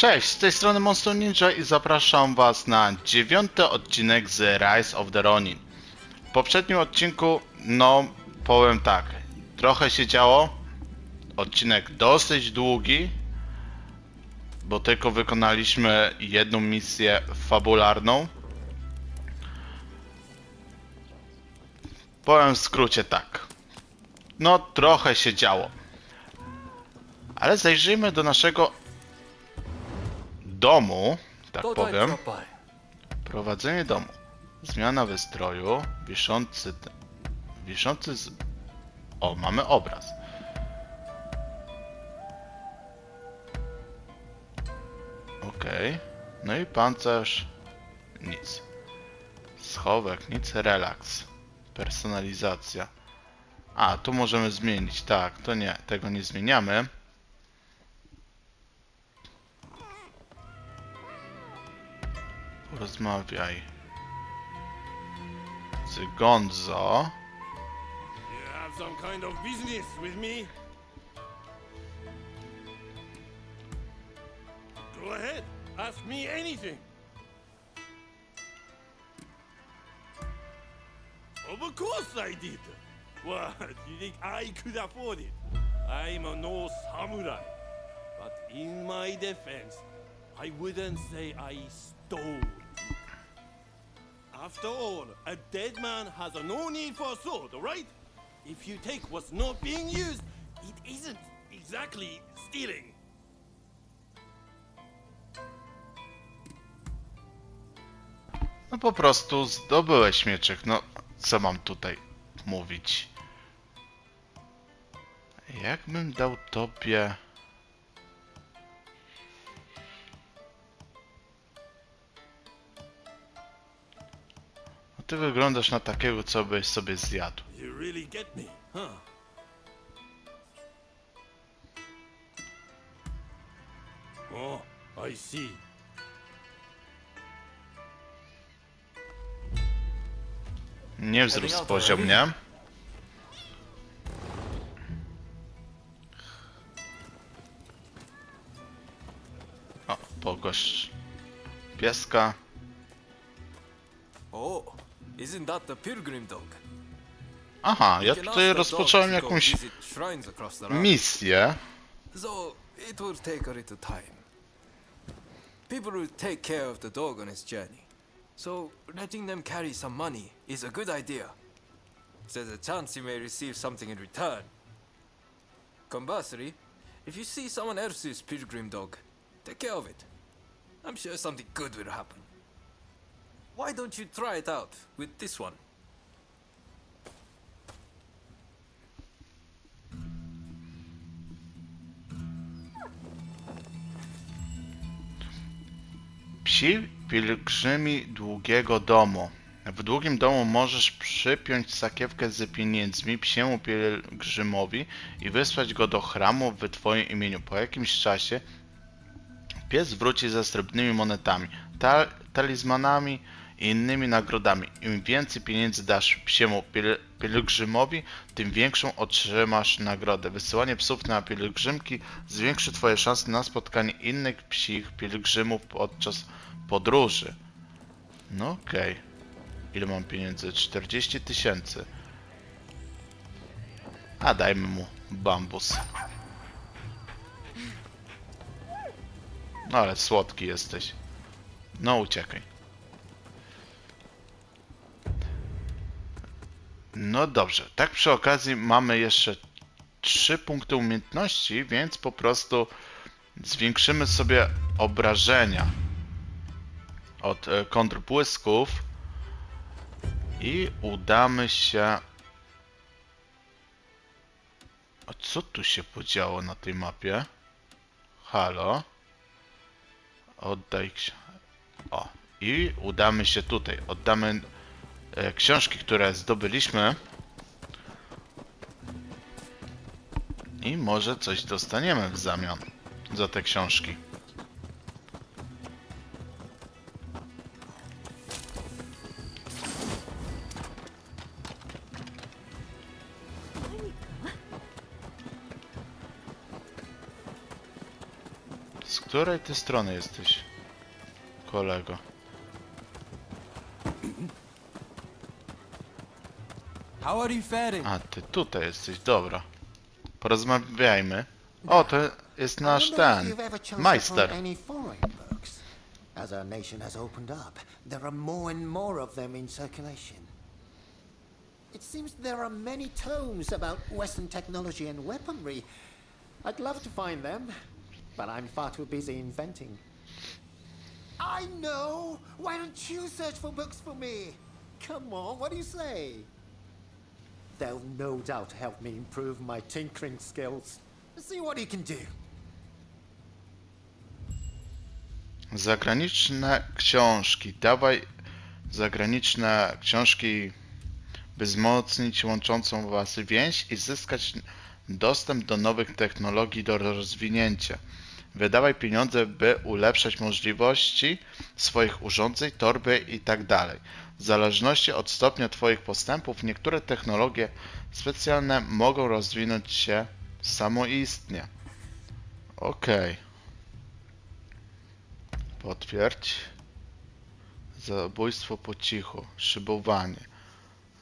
Cześć, z tej strony Monster Ninja i zapraszam was na dziewiąty odcinek z Rise of the Ronin. W poprzednim odcinku, no powiem tak, trochę się działo. Odcinek dosyć długi, bo tylko wykonaliśmy jedną misję fabularną. Powiem w skrócie tak. No trochę się działo. Ale zajrzyjmy do naszego domu, tak powiem. Prowadzenie domu. Zmiana wystroju. Wiszący. Wiszący z. O, mamy obraz. ok, No i pancerz. Nic. Schowek, nic, relaks. Personalizacja. A, tu możemy zmienić, tak, to nie, tego nie zmieniamy. Porozmawiaj. Z Gonzo. You have some kind of business with me? Go ahead, ask me anything. Of course I did. What, you think I could afford it? I'm a no samurai. But in my defense, I wouldn't say I stole. After all, a dead man has no need for a sword, right? If you take what's not being used, it isn't exactly stealing. No po prostu zdobyłeś mieczyk. No, co mam tutaj mówić? Jakbym dał tobie... ty wyglądasz na takiego, co byś sobie zjadł. You really get me, huh? Oh, I see. Nie wzrósł poziom, nie? O, pogość pieska. Oh, isn't that the pilgrim dog? Aha, ja tutaj rozpocząłem dog to go jakąś across the land. misję. So it will take a little time. People will take care of the dog on its journey. So letting them carry some money is a good idea. There's a chance you may receive something in return. Conversely, if you see someone else's pilgrim dog, take care of it. I'm sure something good will happen. Why don't you try it out with this one? Psi pielgrzymi długiego domu. W długim domu możesz przypiąć sakiewkę z pieniędzmi psiemu pielgrzymowi i wysłać go do chramu w twoim imieniu. Po jakimś czasie pies wróci ze srebrnymi monetami, ta talizmanami i innymi nagrodami. Im więcej pieniędzy dasz psiemu piel pielgrzymowi, tym większą otrzymasz nagrodę. Wysyłanie psów na pielgrzymki zwiększy twoje szanse na spotkanie innych psich pielgrzymów podczas podróży. No okej. Ile mam pieniędzy? 40 tysięcy. A dajmy mu bambus. No ale słodki jesteś. No uciekaj. No dobrze, tak przy okazji mamy jeszcze trzy punkty umiejętności, więc po prostu zwiększymy sobie obrażenia od e, kontrbłysków i udamy się. A co tu się podziało na tej mapie? Halo? Oddaj. ksi- O, i udamy się tutaj. Oddamy książki, które zdobyliśmy. I może coś dostaniemy w zamian za te książki. Z której ty strony jesteś, kolego? How are you faring? A, ty tutaj jesteś, dobra. Porozmawiajmy. O, to jest nasz ten, majster. Any foreign books. As our nation has opened up, there are more and more of them in circulation. It seems there are many tomes about Western technology and weaponry. I'd love to find them, but I'm far too busy inventing. I know! Why don't you search for books for me? Come on, what do you say? They'll no doubt help me improve my tinkering skills. See what you can do. Zagraniczne książki. Dawaj zagraniczne książki, by wzmocnić łączącą was więź i zyskać dostęp do nowych technologii do rozwinięcia. Wydawaj pieniądze, by ulepszać możliwości swoich urządzeń, torby itd. W zależności od stopnia Twoich postępów, niektóre technologie specjalne mogą rozwinąć się samoistnie. Okej. Potwierdź. Zabójstwo po cichu. Szybowanie.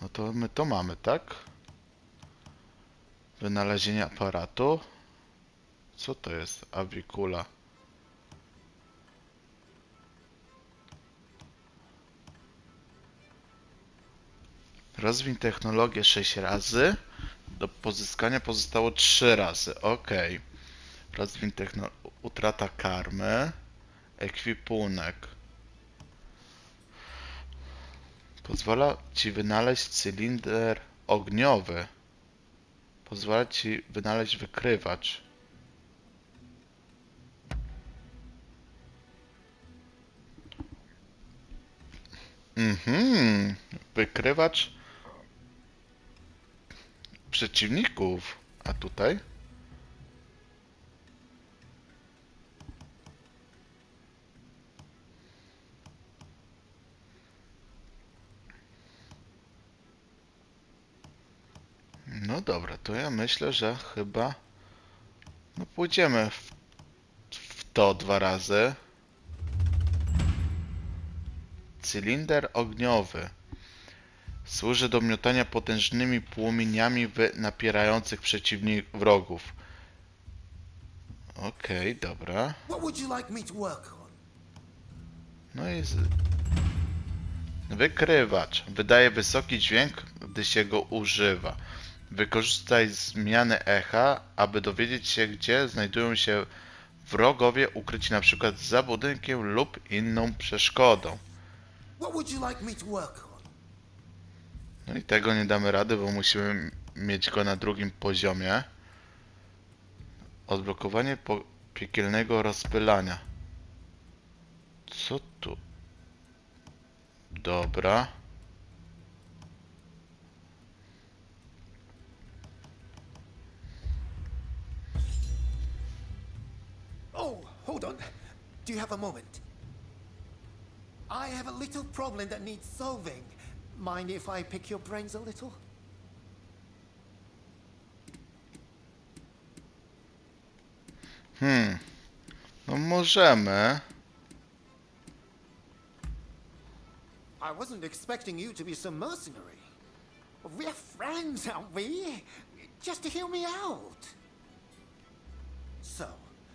No to my to mamy, tak? Wynalezienie aparatu. Co to jest? Awikula. Rozwiń technologię 6 razy. Do pozyskania pozostało 3 razy. Ok. Rozwiń technologię. Utrata karmy. Ekwipunek. Pozwala ci wynaleźć cylinder ogniowy. Pozwala ci wynaleźć wykrywacz. Mhm. Wykrywacz przeciwników. A tutaj? No dobra, to ja myślę, że chyba no pójdziemy w, w to dwa razy. Cylinder ogniowy. Służy do miotania potężnymi płomieniami w napierających przeciwnik wrogów. Okej, dobra. Work on? No i z... Wykrywacz. Wydaje wysoki dźwięk, gdy się go używa. Wykorzystaj zmiany echa, aby dowiedzieć się, gdzie znajdują się wrogowie ukryci na przykład za budynkiem lub inną przeszkodą. What would you like me to work on? No i tego nie damy rady, bo musimy mieć go na drugim poziomie. Odblokowanie po piekielnego rozpylania. Co tu? Dobra. Oh, hold on. Do you have a moment? I have a little problem that needs solving. Mind if I pick your brains a little? Hmm. No możemy. I wasn't expecting you to be so mercenary. We're friends, aren't we? Just to hear me out. So,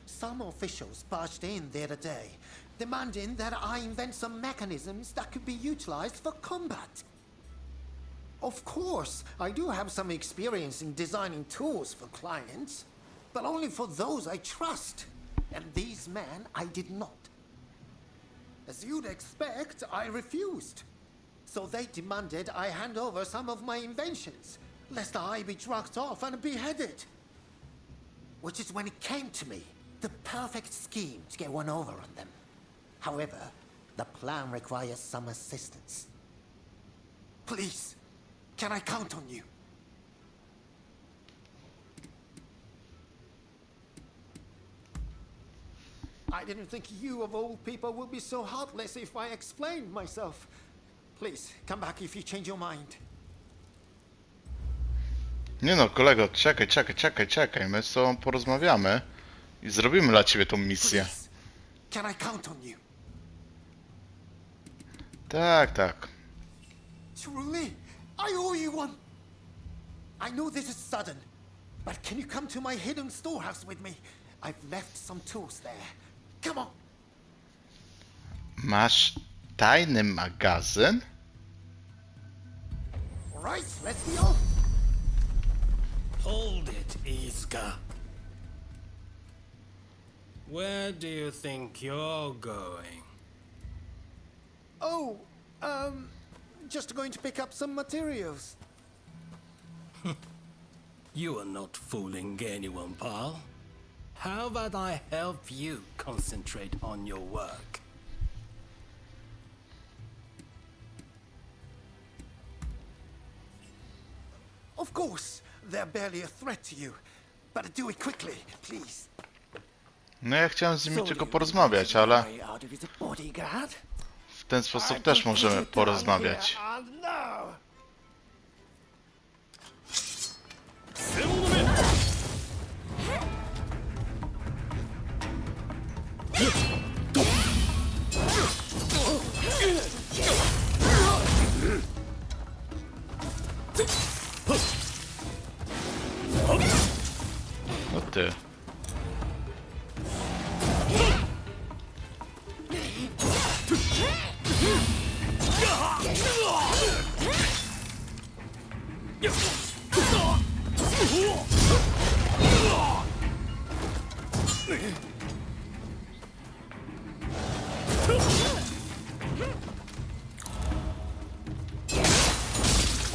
some officials barged in the other day, demanding that I invent some mechanisms that could be utilized for combat. Of course, I do have some experience in designing tools for clients, but only for those I trust. And these men, I did not. As you'd expect, I refused. So they demanded I hand over some of my inventions, lest I be drugged off and beheaded. Which is when it came to me, the perfect scheme to get one over on them. However, the plan requires some assistance. Please, can I count on you? I didn't think you, of all people, would be so heartless if I explained myself. Please, come back if you change your mind. Nie no, kolego, czekaj, czekaj, czekaj, czekaj. My z tobą porozmawiamy i zrobimy dla ciebie tą misję. Please, Can I count on you? Tak, tak. Truly? I owe you one. I know this is sudden, but can you come to my hidden storehouse with me? I've left some tools there. Come on. Masz tajny magazyn? All right, let's be off. Hold it, Iska. Where do you think you're going? Oh, um, just going to pick up some materials. You are not fooling anyone, pal. How about I help you concentrate on your work? Of course, they're barely a threat to you, but do it quickly, please. No ja chciałem z nimi tylko porozmawiać, ale ten sposób też możemy porozmawiać. No ty.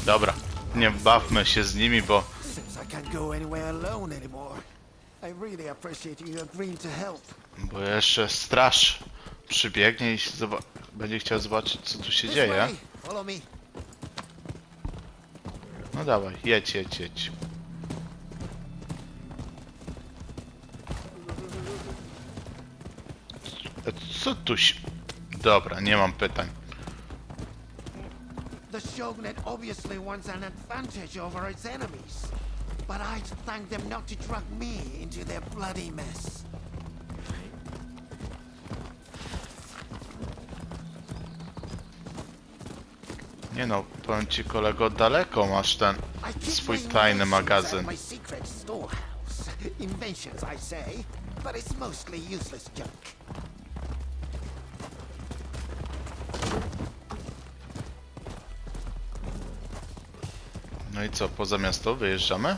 Dobra, nie bawmy się z nimi, bo. Bo jeszcze straż przybiegnie i będzie chciał zobaczyć, co tu się dzieje. No dawaj, jedź, jedź, jedź. Co tu się... Dobra, nie mam pytań. The Shogunate obviously wants an advantage over its enemies. But I'd thank them not to drag me into their bloody mess. Nie no, powiem ci kolego, daleko masz ten swój tajny magazyn. Inventions, I say, but it's mostly useless junk. No i co, poza miasto wyjeżdżamy?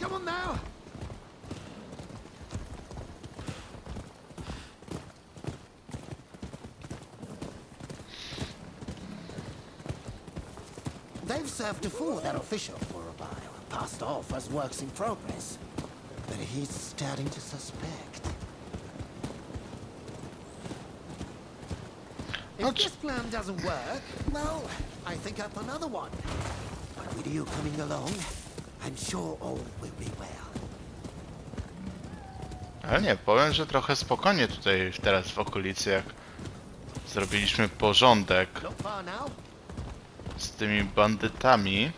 Come on now. They've served a fool, that official, for a while. Passed off as works in progress. But he's starting to suspect. If this plan doesn't work, well, I think up another one. But with you coming along, I'm sure all will be well. Ale nie, powiem, że trochę spokojnie tutaj teraz w okolicy, jak zrobiliśmy porządek Not far now. z tymi bandytami.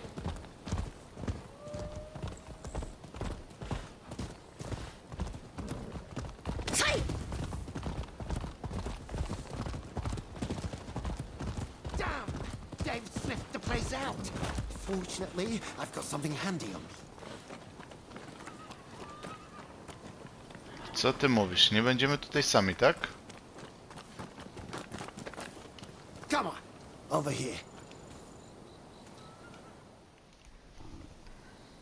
Fortunately, I've got something handy on me. Co ty mówisz? Nie będziemy tutaj sami, tak? Come on, over here.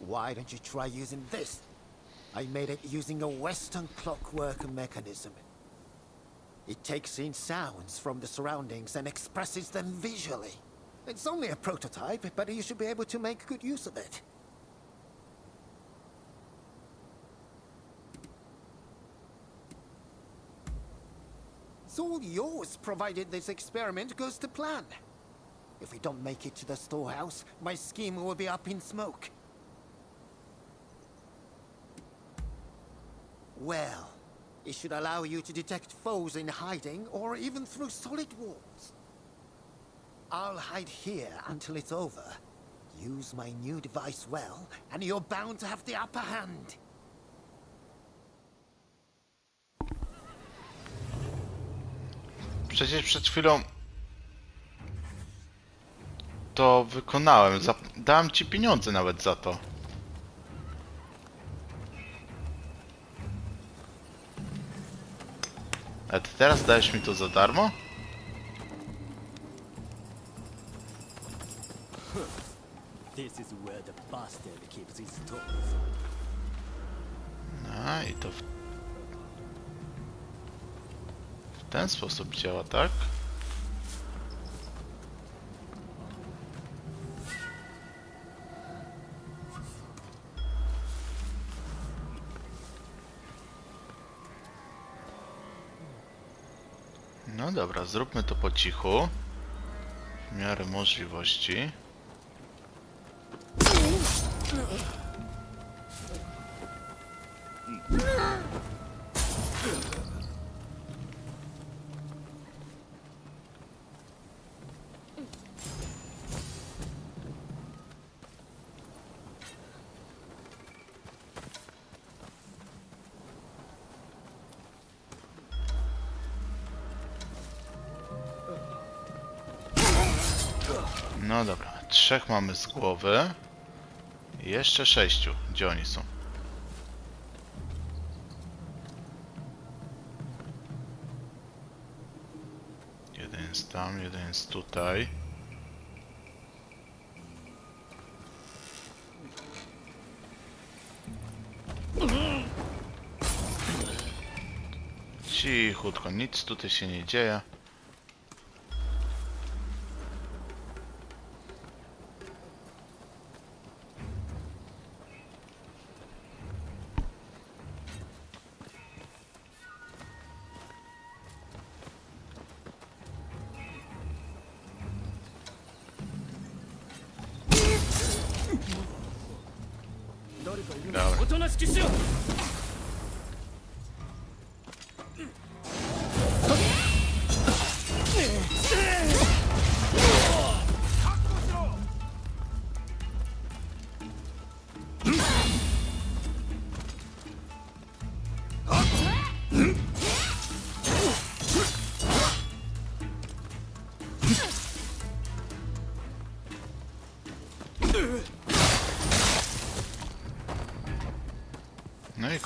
Why don't you try using this? I made it using a Western clockwork mechanism. It takes in sounds from the surroundings and expresses them visually. It's only a prototype, but you should be able to make good use of it. It's all yours, provided this experiment goes to plan. If we don't make it to the storehouse, my scheme will be up in smoke. Well, it should allow you to detect foes in hiding or even through solid walls. I'll hide here until it's over. Use my new device well, and you're bound to have the upper hand. Przecież przed chwilą to wykonałem. Zap dałem ci pieniądze nawet za to. A ty teraz dajesz mi to za darmo? A i to w... w ten sposób działa, tak? No dobra, zróbmy to po cichu. W miarę możliwości. No dobra, trzech mamy z głowy. Jeszcze sześciu. Gdzie oni są? Jeden jest tam, jeden jest tutaj. Cichutko, nic tutaj się nie dzieje. おとなしくしろ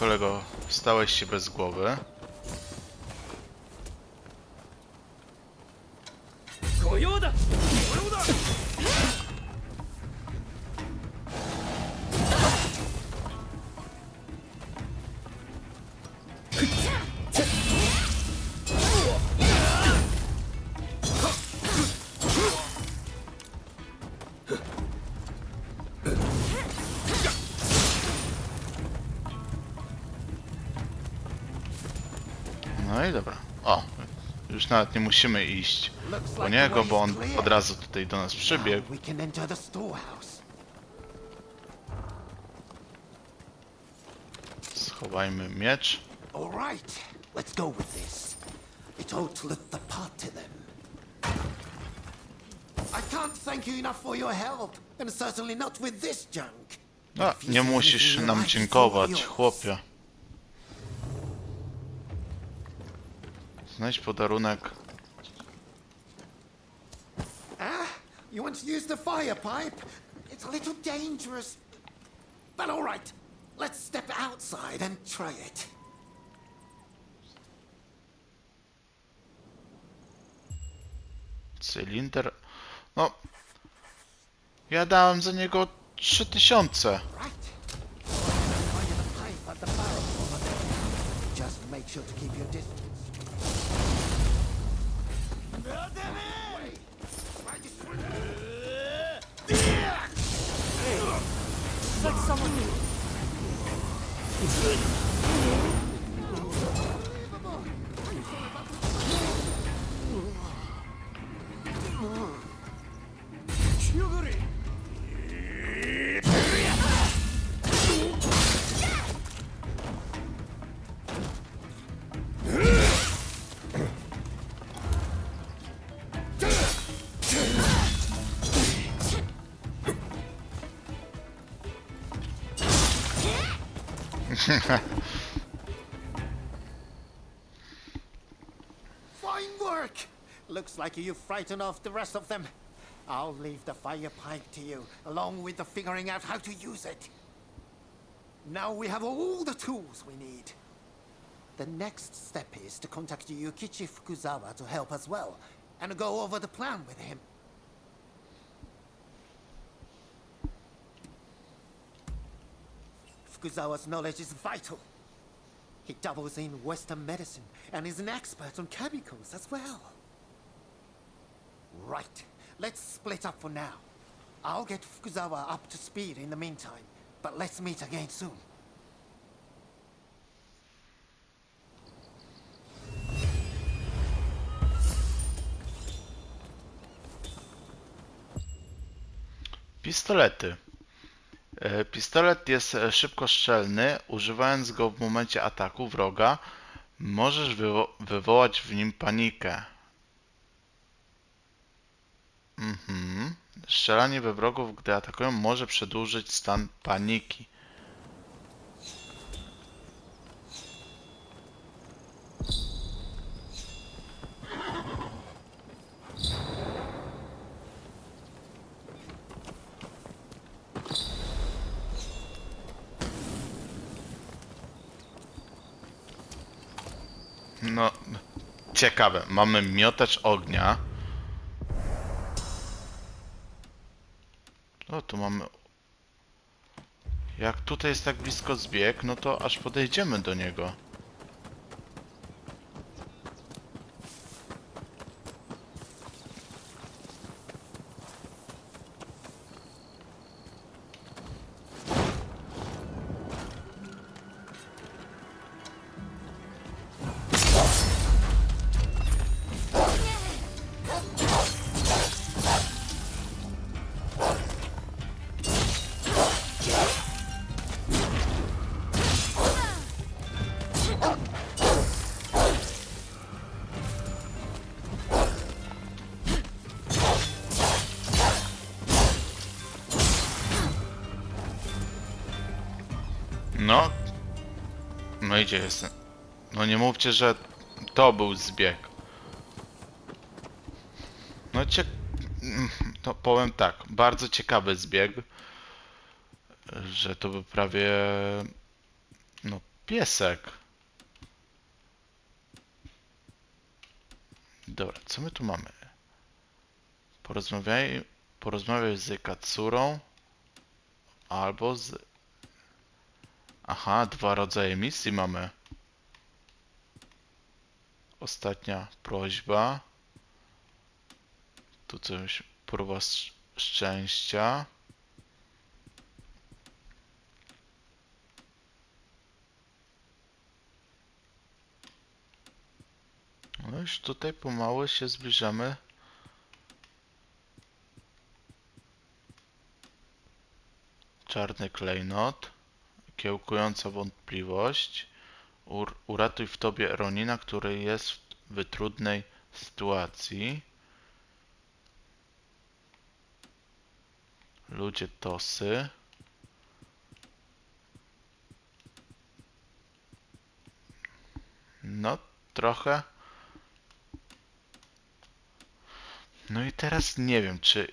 kolego, stałeś się bez głowy. I dobra. O, już nawet nie musimy iść po niego, bo on od razu tutaj do nas przybiegł. Schowajmy miecz. All right, let's go with this. It ought to look the part to them. I can't thank you enough for your help, and certainly not with this junk. No, nie musisz nam dziękować, chłopie. Znajdź podarunek. Ah, you want to use the fire pipe? It's a little dangerous. But all right, let's step outside and try it. Cylinder. No. Ja dałem za niego 3000. Right. Fire the pipe at the barrel over there. Just make sure to keep your distance. Oh. Fine work! Looks like you've frightened off the rest of them. I'll leave the fire pipe to you, along with the figuring out how to use it. Now we have all the tools we need. The next step is to contact Yukichi Fukuzawa to help as well, and go over the plan with him. Fukuzawa's knowledge is vital. He doubles in Western medicine and is an expert on chemicals as well. Right. Let's split up for now. I'll get Fukuzawa up to speed in the meantime, but let's meet again soon. Pistolety. E, Pistolet jest e, szybkostrzelny. Używając go w momencie ataku wroga, możesz wywo- wywołać w nim panikę. Mhm. Strzelanie we wrogów, gdy atakują, może przedłużyć stan paniki. No, ciekawe. Mamy miotacz ognia. No, tu mamy... Jak tutaj jest tak blisko zbieg, no to aż podejdziemy do niego. No idzie jestem. No nie mówcie, że to był zbieg. No cie... mm, To powiem tak, bardzo ciekawy zbieg. Że to był prawie... No piesek. Dobra, co my tu mamy? Porozmawiaj, porozmawiaj z Katsurą albo z Aha, dwa rodzaje misji mamy. Ostatnia prośba. Tu coś, próba sz- szczęścia. No już tutaj pomału się zbliżamy. Czarny klejnot. Kiełkująca wątpliwość. Ur uratuj w tobie Ronina, który jest w, trudnej sytuacji. Ludzie tosy. No, trochę. No i teraz nie wiem, czy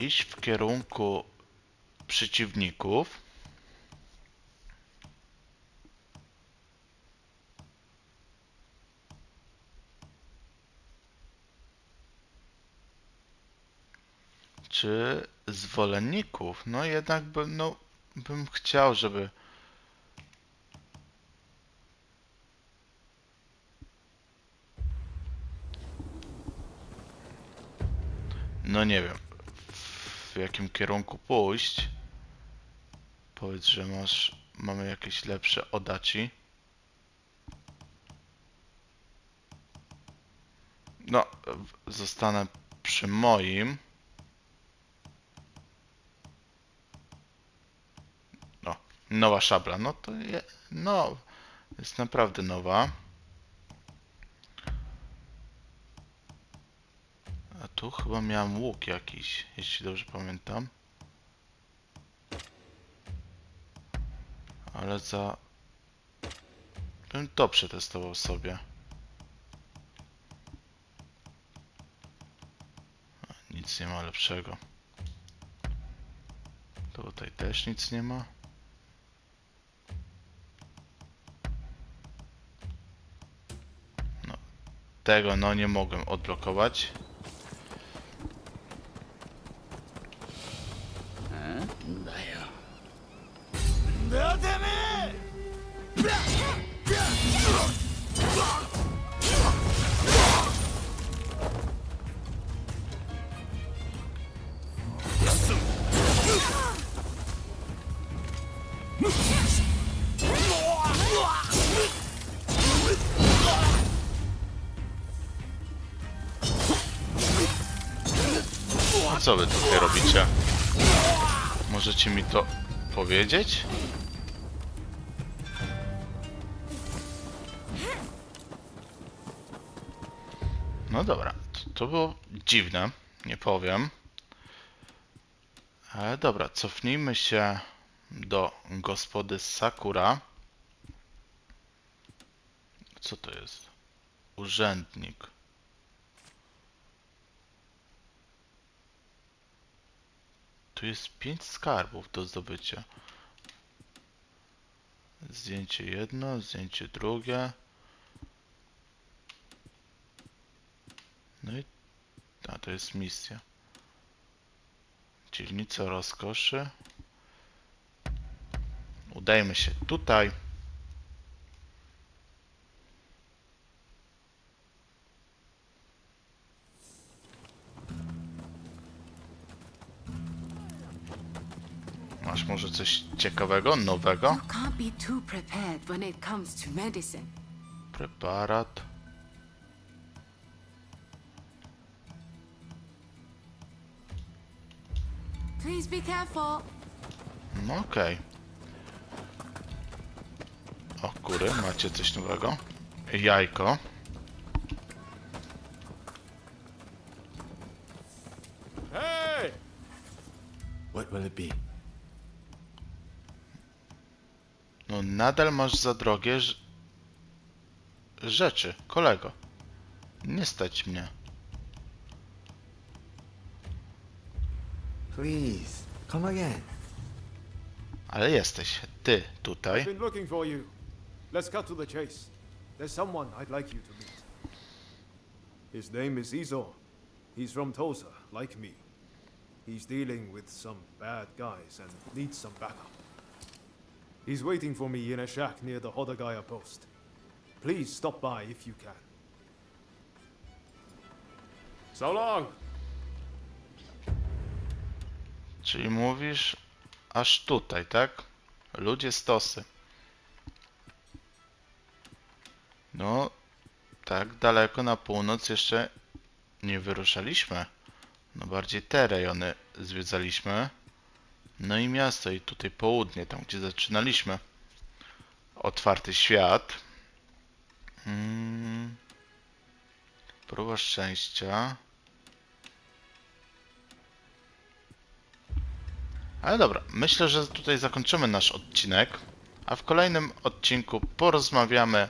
iść w kierunku przeciwników. Czy zwolenników? No jednak bym, no, bym chciał, żeby no nie wiem w jakim kierunku pójść. Powiedz, że masz mamy jakieś lepsze odaci. No, zostanę przy moim. No, nowa szabla. No to je, no, jest naprawdę nowa. A tu chyba miałem łuk jakiś, jeśli dobrze pamiętam. Ale za... Bym to przetestował sobie. nic nie ma lepszego. Tutaj też nic nie ma. Tego no nie mogłem odblokować. Co wy tutaj robicie? Możecie mi to powiedzieć? No dobra, to, to było dziwne, nie powiem. Ale dobra, cofnijmy się do gospody Sakura. Co to jest? Urzędnik. Tu jest pięć skarbów do zdobycia. Zdjęcie jedno, zdjęcie drugie. No i... A, to jest misja. Dzielnica rozkoszy. Udajmy się tutaj. To medicine. Preparat. Please be careful. No okej. O kury, macie coś nowego? Jajko. Hey! What will it be? No nadal masz za drogie ż- rzeczy, kolego. Nie stać mnie. Please, come again. Ale jesteś ty tutaj. Been looking for you. Let's cut to the chase. There's someone I'd like you to meet. His name is Izo. He's from Tosa, like me. He's dealing with some bad guys and needs some backup. He's waiting for me in a shack near the Hodagaya post. Please stop by if you can. So long! Czyli mówisz aż tutaj, tak? Ludzie stosy. No, tak daleko na północ jeszcze nie wyruszaliśmy. No bardziej te rejony zwiedzaliśmy. No i miasto i tutaj południe, tam gdzie zaczynaliśmy. Otwarty świat. Hmm. Próba szczęścia. Ale dobra, myślę, że tutaj zakończymy nasz odcinek, a w kolejnym odcinku porozmawiamy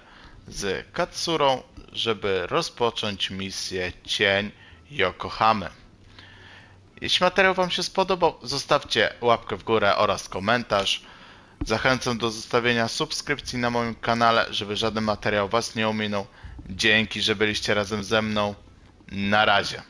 z Katsurą, żeby rozpocząć misję Cień Yokohamy. Jeśli materiał Wam się spodobał, zostawcie łapkę w górę oraz komentarz. Zachęcam do zostawienia subskrypcji na moim kanale, żeby żaden materiał Was nie ominął. Dzięki, że byliście razem ze mną. Na razie.